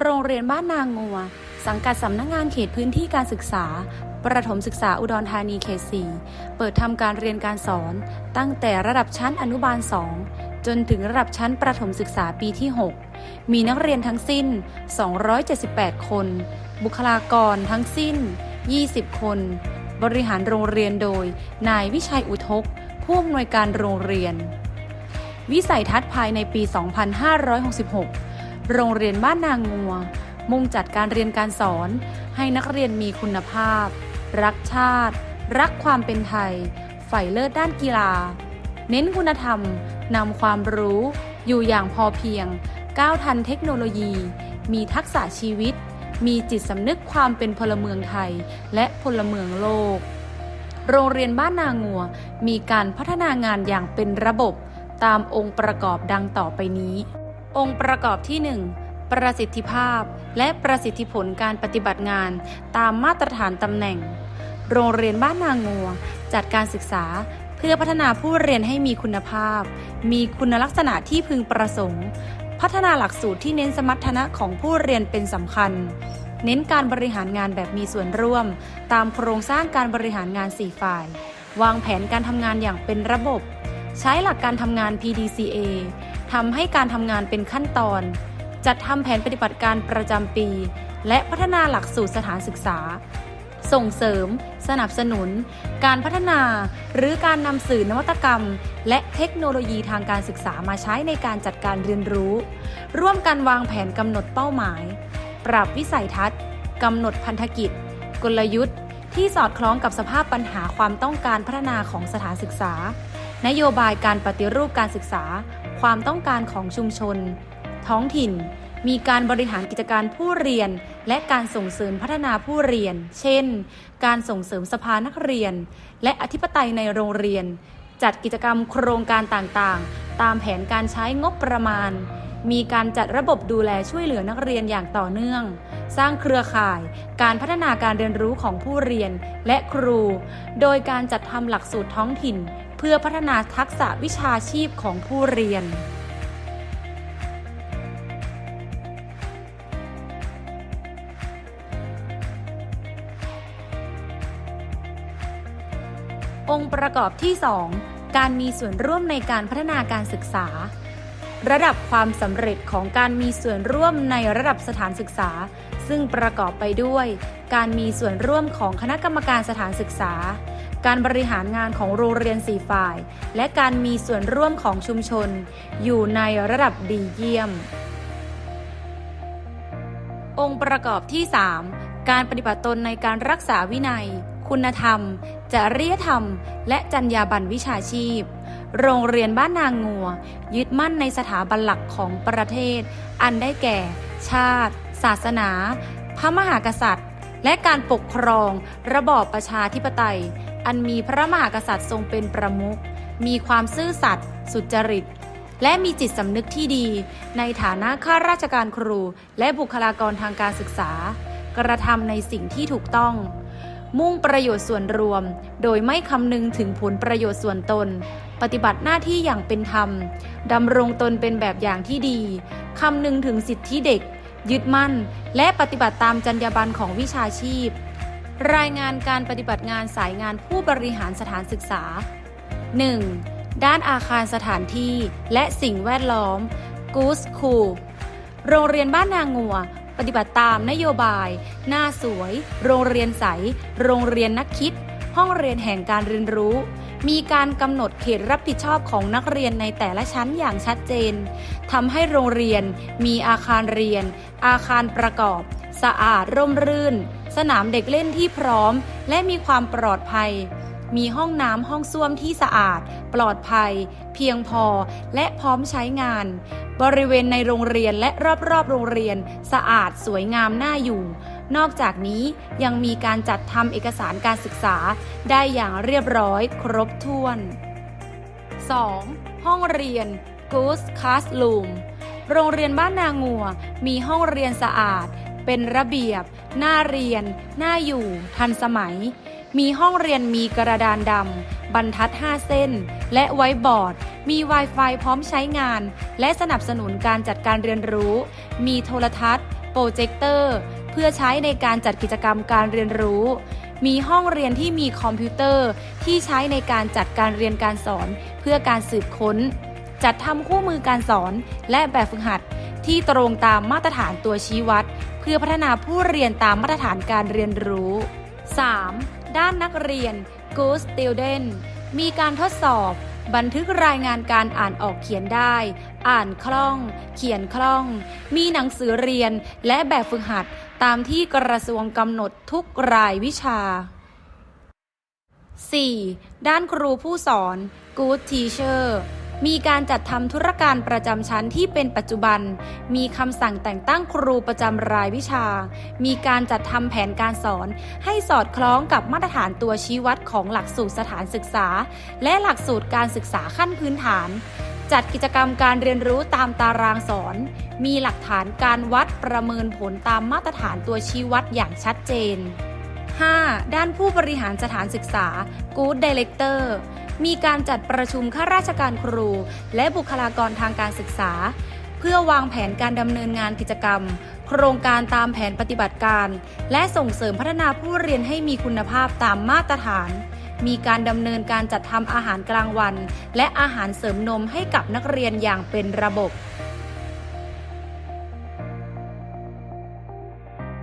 โรงเรียนบ้านนางงัว สังกัดสำนักงานเขตพื้นที่การศึกษา ประถมศึกษาอุดรธานีเขต 4 เปิดทำการเรียนการสอน ตั้งแต่ระดับชั้นอนุบาล 2 จนถึงระดับชั้นประถมศึกษาปีที่ 6 มีนักเรียนทั้งสิ้น 278 คน บุคลากรทั้งสิ้น 20 คน บริหารโรงเรียนโดย นายวิชัยอุทก ผู้อำนวยการโรงเรียน วิสัยทัศน์ภายในปี 2566 โรงเรียนบ้านนางงัว มุ่งจัดการเรียนการสอน ให้นักเรียนมีคุณภาพ รักชาติ รักความเป็นไทยใฝ่เลิศด้านกีฬา เน้นคุณธรรมนำความรู้ อยู่อย่างพอเพียง ก้าวทันเทคโนโลยี มีทักษะชีวิต มีจิตสำนึกความเป็นพลเมืองไทย และพลเมืองโลก โรงเรียนบ้านนางัว มีการพัฒนางานอย่างเป็นระบบตามองค์ประกอบดังต่อไปนี้ องค์ประกอบที่ 1 ประสิทธิภาพ และประสิทธิผลการปฏิบัติงาน ตามมาตรฐานตำแหน่ง โรงเรียนบ้านนางัว จัดการศึกษาเพื่อพัฒนาผู้เรียนให้มีคุณภาพ มีคุณลักษณะที่พึงประสงค์ พัฒนาหลักสูตรที่เน้นสมรรถนะของผู้เรียนเป็นสำคัญ เน้นการบริหารงานแบบมีส่วนร่วม ตามโครงสร้างการบริหารงาน 4 ฝ่าย วางแผนการทำงานอย่างเป็นระบบ ใช้หลักการทำงาน PDCA ทำให้การทำงานเป็นขั้นตอน จัดทำแผนปฏิบัติการประจำปี และพัฒนาหลักสูตรสถานศึกษา ส่งเสริม สนับสนุน การพัฒนา หรือการนำสื่อนวัตกรรม และเทคโนโลยีทางการศึกษามาใช้ในการจัดการเรียนรู้ ร่วมกันวางแผนกำหนดเป้าหมาย ปรับวิสัยทัศน์กำหนดพันธกิจ กลยุทธ์ที่สอดคล้องกับสภาพปัญหาความต้องการพัฒนาของสถานศึกษา นโยบายการปฏิรูปการศึกษา ความต้องการของชุมชน ท้องถิ่น มีการบริหารกิจการผู้เรียน และการส่งเสริมพัฒนาผู้เรียน เช่น การส่งเสริมสภานักเรียน และอธิปไตยในโรงเรียน จัดกิจกรรมโครงการต่างๆ ตามแผนการใช้งบประมาณมีการจัดระบบดูแลช่วยเหลือนักเรียนอย่างต่อเนื่อง สร้างเครือข่าย การพัฒนาการเรียนรู้ของผู้เรียนและครู โดยการจัดทำหลักสูตรท้องถิ่น พื่อพัฒนาทักษะวิชาชีพของผู้เรียน องค์ประกอบที่ 2 การมีส่วนร่วมในการพัฒนาการศึกษา ระดับความสำเร็จของการมีส่วนร่วมในระดับสถานศึกษา ซึ่งประกอบไปด้วย การมีส่วนร่วมของคณะกรรมการสถานศึกษา การบริหารงานของโรงเรียนสี่ฝ่าย และการมีส่วนร่วมของชุมชน อยู่ในระดับดีเยี่ยม องค์ประกอบที่ 3 การปฏิบัติตนในการรักษาวินัย คุณธรรม จริยธรรม และจรรยาบรรณวิชาชีพ โรงเรียนบ้านนางงัว ยึดมั่นในสถาบันหลักของประเทศ อันได้แก่ ชาติ ศาสนา พระมหากษัตริย์และการปกครองระบอบประชาธิปไตย อันมีพระมหากษัตริย์ทรงเป็นประมุข มีความซื่อสัตย์สุจริต และมีจิตสำนึกที่ดี ในฐานะข้าราชการครู และบุคลากรทางการศึกษา กระทำในสิ่งที่ถูกต้อง มุ่งประโยชน์ส่วนรวม โดยไม่คำนึงถึงผลประโยชน์ส่วนตน ปฏิบัติหน้าที่อย่างเป็นธรรมดำรงตนเป็นแบบอย่างที่ดีคำนึงถึงสิทธิเด็ก ยึดมั่น และปฏิบัติตามจรรยาบรรณของวิชาชีพ รายงานการปฏิบัติงานสายงานผู้บริหารสถานศึกษา 1. ด้านอาคารสถานที่และสิ่งแวดล้อม Goose Cool โรงเรียนบ้านนางงัว ปฏิบัติตามนโยบาย หน้าสวย โรงเรียนใส โรงเรียนนักคิด ห้องเรียนแห่งการเรียนรู้ มีการกำหนดเขตรับผิดชอบของนักเรียนในแต่ละชั้นอย่างชัดเจนทำให้โรงเรียนมีอาคารเรียน อาคารประกอบ สะอาดร่มรื่น สนามเด็กเล่นที่พร้อม และมีความปลอดภัย มีห้องน้ำห้องส้วมที่สะอาด ปลอดภัย เพียงพอและพร้อมใช้งาน บริเวณในโรงเรียนและรอบๆโรงเรียน สะอาดสวยงามน่าอยู่ นอกจากนี้ยังมีการจัดทำเอกสารการศึกษา ได้อย่างเรียบร้อยครบถ้วน 2. ห้องเรียน Goose Classroom โรงเรียนบ้านนางัว มีห้องเรียนสะอาด เป็นระเบียบ น่าเรียน น่าอยู่ ทันสมัย มีห้องเรียนมีกระดานดำ บรรทัด 5 เส้น และไว้บอร์ด มี Wi-Fi พร้อมใช้งาน และสนับสนุนการจัดการเรียนรู้ มีโทรทัศน์ โปรเจคเตอร์ เพื่อใช้ในการจัดกิจกรรมการเรียนรู้ มีห้องเรียนที่มีคอมพิวเตอร์ ที่ใช้ในการจัดการเรียนการสอน เพื่อการสืบค้น จัดทำคู่มือการสอน และแบบฝึกหัดที่ตรงตามมาตรฐานตัวชี้วัด เพื่อพัฒนาผู้เรียนตามมาตรฐานการเรียนรู้ 3. ด้านนักเรียน Good Student มีการทดสอบ บันทึกรายงานการอ่านออกเขียนได้ อ่านคล่อง เขียนคล่อง มีหนังสือเรียนและแบบฝึกหัดตามที่กระทรวงกำหนดทุกรายวิชา 4. ด้านครูผู้สอน Good Teacher มีการจัดทำธุรการประจำชั้นที่เป็นปัจจุบัน มีคำสั่งแต่งตั้งครูประจำรายวิชา มีการจัดทำแผนการสอน ให้สอดคล้องกับมาตรฐานตัวชี้วัดของหลักสูตรสถานศึกษา และหลักสูตรการศึกษาขั้นพื้นฐาน จัดกิจกรรมการเรียนรู้ตามตารางสอน มีหลักฐานการวัดประเมินผลตามมาตรฐานตัวชี้วัดอย่างชัดเจน 5. ด้านผู้บริหารสถานศึกษา Good Director มีการจัดประชุมข้าราชการครู และบุคลากรทางการศึกษา เพื่อวางแผนการดำเนินงานกิจกรรม โครงการตามแผนปฏิบัติการ และส่งเสริมพัฒนาผู้เรียนให้มีคุณภาพตามมาตรฐาน มีการดำเนินการจัดทำอาหารกลางวัน และอาหารเสริมนมให้กับนักเรียนอย่างเป็นระบบ